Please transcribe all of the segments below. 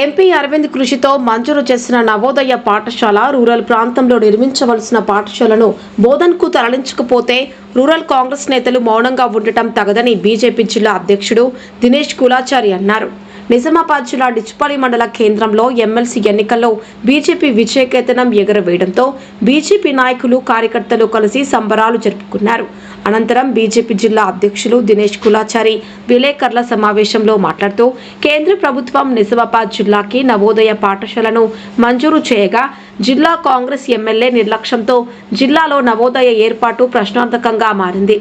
MP Arvind కృషితో మంజూరు చేసిన నవోదయ పాఠశాల రూరల్ ప్రాంతంలో నిర్మించవలసిన పాఠశాలను బోధన్కు తరలించకపోతే రూరల్ కాంగ్రెస్ నేతలు మౌనంగా ఉండటం తగదని బీజేపీ జిల్లా అధ్యక్షుడు దినేష్ కులాచారి అన్నారు. నిజామాబాద్ జిల్లా డిచ్పల్లి మండల కేంద్రంలో ఎమ్మెల్సీ ఎన్నికల్లో బీజేపీ విజయకేతనం ఎగరవేయడంతో బీజేపీ నాయకులు కార్యకర్తలు కలిసి సంబరాలు జరుపుకున్నారు. అనంతరం బీజేపీ జిల్లా అధ్యక్షులు దినేష్ కులాచారి విలేకరుల సమావేశంలో మాట్లాడుతూ కేంద్ర ప్రభుత్వం నిజామాబాద్ జిల్లాకి నవోదయ పాఠశాలను మంజూరు చేయగా జిల్లా కాంగ్రెస్ ఎమ్మెల్యే నిర్లక్ష్యంతో జిల్లాలో నవోదయ ఏర్పాటు ప్రశ్నార్థకంగా మారింది.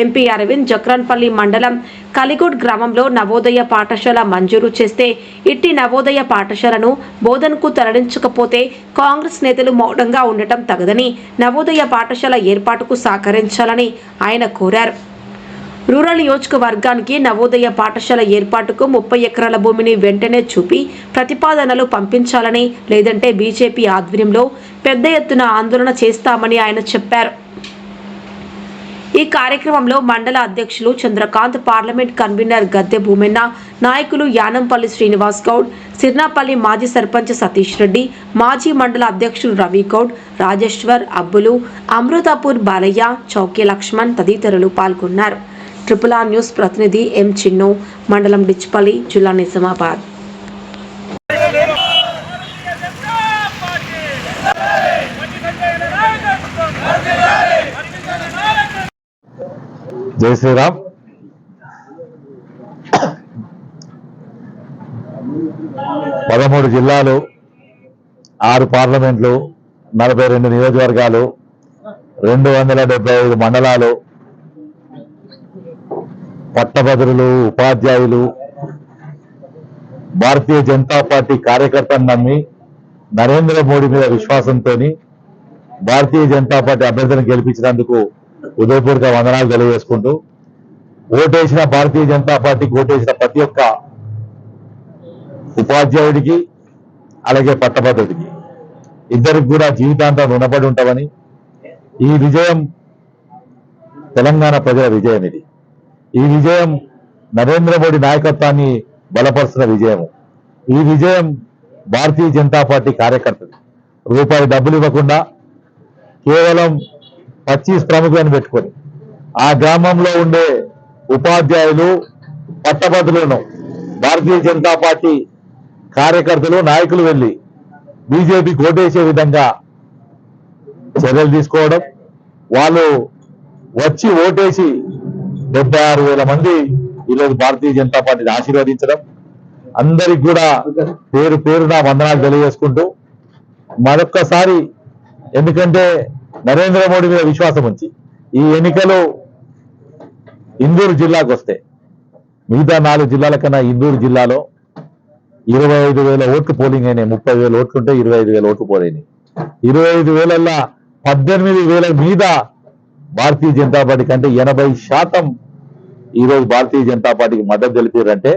ఎంపీ అరవింద్ జక్రన్పల్లి మండలం కలిగుడ్ గ్రామంలో నవోదయ పాఠశాల మంజూరు చేస్తే ఇట్టి నవోదయ పాఠశాలను బోధనకు తరలించకపోతే కాంగ్రెస్ నేతలు మౌనంగా ఉండటం తగదని నవోదయ పాఠశాల ఏర్పాటుకు సహకరించాలని ఆయన కోరారు. రూరల్ నియోజకవర్గానికి నవోదయ పాఠశాల ఏర్పాటుకు ముప్పై ఎకరాల భూమిని వెంటనే చూపి ప్రతిపాదనలు పంపించాలని లేదంటే బీజేపీ ఆధ్వర్యంలో పెద్ద ఎత్తున ఆందోళన చేస్తామని ఆయన చెప్పారు. ఈ కార్యక్రమంలో మండల అధ్యక్షులు చంద్రకాంత్ పార్లమెంట్ కన్వీనర్ గద్దె భూమెన్న నాయకులు యానంపల్లి శ్రీనివాస్ గౌడ్ సిర్నాపల్లి మాజీ సర్పంచ్ సతీష్ రెడ్డి మాజీ మండల అధ్యక్షులు రవి గౌడ్ రాజేశ్వర్ అబ్బులు అమృతాపూర్ బాలయ్య చౌకీ లక్ష్మణ్ తదితరులు పాల్గొన్నారు. ట్రిపుల్ ఆర్ న్యూస్ ప్రతినిధి ఎం చిన్ను మండలం డిచ్పల్లి జిల్లా నిజామాబాద్. జై శ్రీరామ్. పదమూడు జిల్లాలు ఆరు పార్లమెంట్లు నలభై రెండు నియోజకవర్గాలు రెండు వందల డెబ్బై ఐదు మండలాలు పట్టభద్రులు ఉపాధ్యాయులు భారతీయ జనతా పార్టీ కార్యకర్తను నమ్మి నరేంద్ర మోడీ మీద విశ్వాసంతో భారతీయ జనతా పార్టీ అభ్యర్థిని గెలిపించినందుకు ఉదయపూర్గా వందనాలు తెలియజేసుకుంటూ ఓటేసిన భారతీయ జనతా పార్టీకి ఓటేసిన ప్రతి ఒక్క ఉపాధ్యాయుడికి అలాగే పట్టభద్రుడికి. ఇద్దరికి కూడా జీవితాంతం రుణపడి ఉంటామని ఈ విజయం తెలంగాణ ప్రజల విజయం ఇది. ఈ విజయం నరేంద్ర మోడీ నాయకత్వాన్ని బలపరుస్తున్న విజయం ఈ విజయం భారతీయ జనతా పార్టీ కార్యకర్తది రూపాయి డబ్బులు ఇవ్వకుండా కేవలం పచ్చీస్ ప్రముఖులను పెట్టుకొని. ఆ గ్రామంలో ఉండే ఉపాధ్యాయులు పట్టభద్రులను భారతీయ జనతా పార్టీ కార్యకర్తలు నాయకులు వెళ్ళి బీజేపీ ఓటేసే విధంగా చర్యలు తీసుకోవడం వాళ్ళు వచ్చి ఓటేసి డెబ్బై ఆరు వేల మంది ఈరోజు భారతీయ జనతా పార్టీని ఆశీర్వదించడం. అందరికి కూడా పేరు పేరున వందనాలు తెలియజేసుకుంటూ మరొక్కసారి ఎందుకంటే నరేంద్ర మోడీ మీద విశ్వాసం ఉంచి ఈ ఎన్నికలు ఇందూరు జిల్లాకు వస్తే మిగతా నాలుగు జిల్లాల కన్నా ఇందూరు జిల్లాలో ఇరవై ఐదు వేల ఓట్లు పోలింగ్ అయినాయి. ముప్పై వేల ఓట్లు ఉంటే ఇరవై ఐదు వేల ఓట్లు పోలైనాయి. ఇరవై ఐదు వేలల్లా పద్దెనిమిది వేల మీద భారతీయ జనతా పార్టీ కంటే ఎనభై శాతం ఈరోజు భారతీయ జనతా పార్టీకి మద్దతు తెలిపారంటే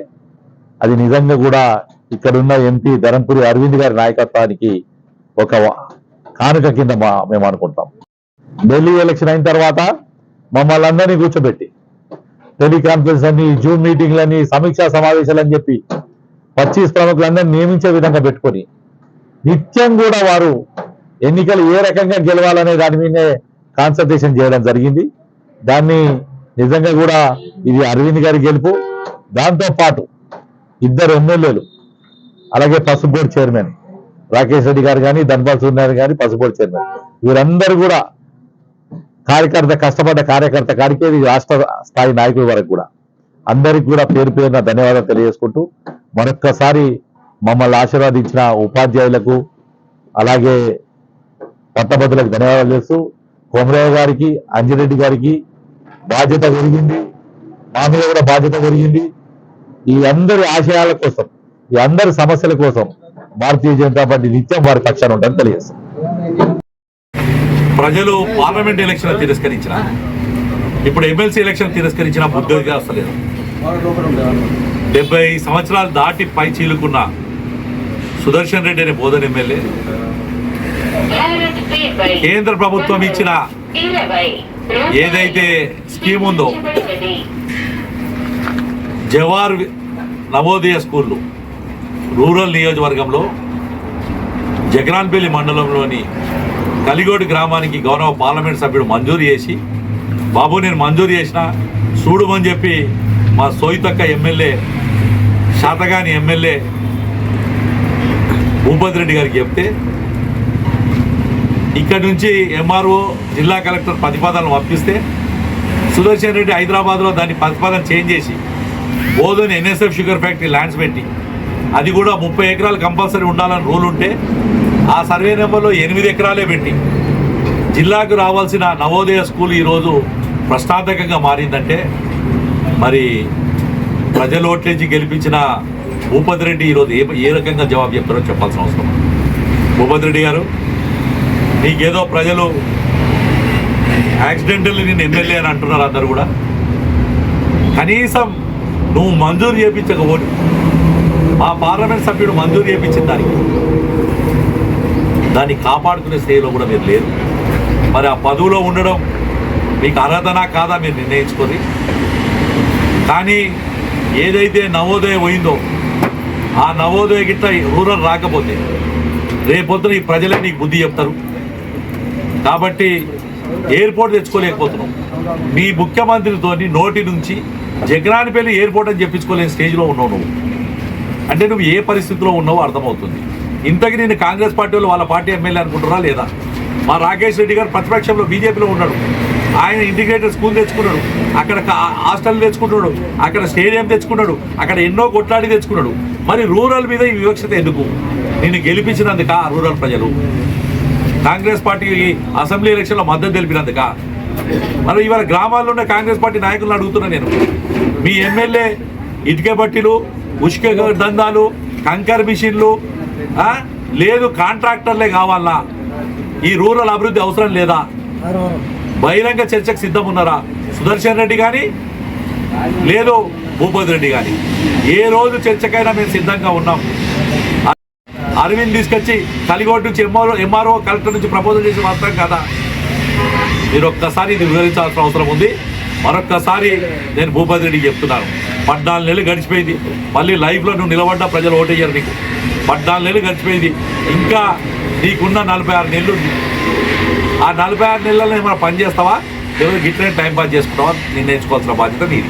అది నిజంగా కూడా ఇక్కడున్న ఎంపీ ధరంపురి అరవింద్ గారి నాయకత్వానికి ఒక కానుక కింద మా- మేము అనుకుంటాం. ఢిల్లీ ఎలక్షన్ అయిన తర్వాత మమ్మల్ని అందరినీ కూర్చోబెట్టి టెలికాన్ఫరెన్స్ అని జూమ్ మీటింగ్లని సమీక్షా సమావేశాలు అని చెప్పి పచ్చీస్ ప్రముఖులందరినీ నియమించే విధంగా పెట్టుకొని నిత్యం కూడా వారు ఎన్నికలు ఏ రకంగా గెలవాలనే దాని మీదే కాన్సన్ట్రేషన్ చేయడం జరిగింది. దాన్ని నిజంగా కూడా ఇది అరవింద్ గారి గెలుపు. దాంతో పాటు ఇద్దరు ఎమ్మెల్యేలు అలాగే పసుపు బోర్డు చైర్మన్ రాకేష్ రెడ్డి గారు కానీ ధన్పాల్ సూర్య గారి పసుపు బోర్డు చైర్మన్. వీరందరూ కూడా కార్యకర్త కష్టపడ్డ కార్యకర్త కాడికి రాష్ట్ర స్థాయి నాయకుల వరకు కూడా. అందరికి కూడా పేరు పేరున ధన్యవాదాలు తెలియజేసుకుంటూ మరొక్కసారి మమ్మల్ని ఆశీర్వాదించిన ఉపాధ్యాయులకు అలాగే పట్టభద్రులకు ధన్యవాదాలు చేస్తూ కొమరయ్య గారికి అంజిరెడ్డి గారికి బాధ్యత పెరిగింది. మా మీద కూడా బాధ్యత పెరిగింది. ఈ అందరి ఆశయాల కోసం ఈ అందరి సమస్యల కోసం భారతీయ జనతా పార్టీ నిత్యం వారి పక్షాన్ని ఉంటుందని తెలియజేస్తాం. ప్రజలు పార్లమెంట్ ఎలక్షన్ తిరస్కరించిన ఇప్పుడు ఎమ్మెల్సీ ఎలక్షన్ తిరస్కరించిన బుద్ధిగా అసలేదు. డెబ్బై సంవత్సరాలు దాటి పై చీలుకున్న సుదర్శన్ రెడ్డి అనే బోధన ఎమ్మెల్యే. కేంద్ర ప్రభుత్వం ఇచ్చిన ఏదైతే స్కీమ్ ఉందో జవార్ నవోదయ స్కూళ్ళు రూరల్ నియోజకవర్గంలో జగనాన్పల్లి మండలంలోని కలిగోడు గ్రామానికి గౌరవ పార్లమెంట్ సభ్యుడు మంజూరు చేసి బాబు నేను మంజూరు చేసిన చూడమని చెప్పి మా సోయితక్క ఎమ్మెల్యే శాతగాని ఎమ్మెల్యే భూపతి రెడ్డి గారికి చెప్తే ఇక్కడ నుంచి ఎంఆర్ఓ జిల్లా కలెక్టర్ ప్రతిపాదనలు పంపిస్తే సుదర్శన్ రెడ్డి హైదరాబాద్లో దాన్ని ప్రతిపాదన చేంజ్ చేసి బోధన ఎన్ఎస్ఎఫ్ షుగర్ ఫ్యాక్టరీ ల్యాండ్స్ పెట్టి అది కూడా ముప్పై ఎకరాలు కంపల్సరీ ఉండాలని రూల్ ఉంటే ఆ సర్వే నెంబర్లో ఎనిమిది ఎకరాలే పెట్టి జిల్లాకు రావాల్సిన నవోదయ స్కూల్ ఈరోజు ప్రశ్నార్థకంగా మారిందంటే మరి ప్రజల ఓట్లేంచి గెలిపించిన భూపతి రెడ్డి ఈరోజు ఏ ఏ రకంగా జవాబు చెప్తారో చెప్పాల్సిన అవసరం భూపతి రెడ్డి గారు నీకేదో ప్రజలు యాక్సిడెంటల్లీ నేను ఎమ్మెల్యే అని అంటున్నారు అందరు కూడా. కనీసం నువ్వు మంజూరు చేయించకపోతే మా పార్లమెంట్ సభ్యుడు మంజూరు చేయించిన దానికి దాన్ని కాపాడుకునే స్థాయిలో కూడా మీరు లేరు. మరి ఆ పదవిలో ఉండడం మీకు అర్హతనా కాదా మీరు నిర్ణయించుకొని? కానీ ఏదైతే నవోదయం పోయిందో ఆ నవోదయ గిట్ట రూరల్ రాకపోతే రేపొద్దున ఈ ప్రజలే నీకు బుద్ధి చెప్తారు. కాబట్టి ఎయిర్పోర్ట్ తెచ్చుకోలేకపోతున్నాం. మీ ముఖ్యమంత్రితో నోటి నుంచి జగనానిపల్లి ఎయిర్పోర్ట్ అని చెప్పించుకోలేని స్టేజ్లో ఉన్నావు నువ్వు. అంటే నువ్వు ఏ పరిస్థితిలో ఉన్నావో అర్థమవుతుంది. ఇంతకి నేను కాంగ్రెస్ పార్టీ వాళ్ళు వాళ్ళ పార్టీ ఎమ్మెల్యే అనుకుంటున్నారా లేదా? మా రాకేష్ రెడ్డి గారు ప్రతిపక్షంలో బీజేపీలో ఉన్నాడు. ఆయన ఇంటిగ్రేటెడ్ స్కూల్ తెచ్చుకున్నాడు. అక్కడ హాస్టల్ తెచ్చుకుంటున్నాడు. అక్కడ స్టేడియం తెచ్చుకున్నాడు. అక్కడ ఎన్నో కొట్లాడి తెచ్చుకున్నాడు. మరి రూరల్ మీద ఈ వివక్షత ఎందుకు? నేను గెలిపించినందుక రూరల్ ప్రజలు. కాంగ్రెస్ పార్టీ అసెంబ్లీ ఎలక్షన్లో మద్దతు తెలిపినందుక. మరి ఇవాళ గ్రామాల్లో ఉన్న కాంగ్రెస్ పార్టీ నాయకులను అడుగుతున్నా నేను. మీ ఎమ్మెల్యే ఇటుక బట్టీలు ఉష్క దందాలు కంకర్ మిషన్లు లేదు. కాంట్రాక్టర్లే కావాలా? ఈ రూరల్ అభివృద్ధి అవసరం లేదా? బహిరంగ చర్చకు సిద్ధం ఉన్నారా సుదర్శన్ రెడ్డి కానీ లేదు భూపతి రెడ్డి కానీ ఏ రోజు చర్చకైనా మేము సిద్ధంగా ఉన్నాం. అరవింద్ తీసుకొచ్చి కలిగోటు నుంచి ఎంఆర్ఓ ఎంఆర్ఓ కలెక్టర్ నుంచి ప్రపోజల్ చేసి వస్తాం కదా. మీరు ఒక్కసారి ఇది వివరించాల్సిన అవసరం ఉంది. మరొక్కసారి నేను భూపతి రెడ్డికి చెప్తున్నాను. పద్నాలుగు నెలలు గడిచిపోయింది. మళ్ళీ లైఫ్లో నువ్వు నిలబడ్డా ప్రజలు ఓటేయరు నీకు. పద్నాలుగు నెలలు గడిచిపోయింది. ఇంకా నీకున్న నలభై ఆరు నెలలు ఉంది. ఆ నలభై ఆరు నెలల్లో ఏమైనా పని చేస్తావా? ఎవరు గిట్లనే టైం పాస్ చేసుకుంటావా? నిర్ణయించుకోవాల్సిన బాధ్యత నీది.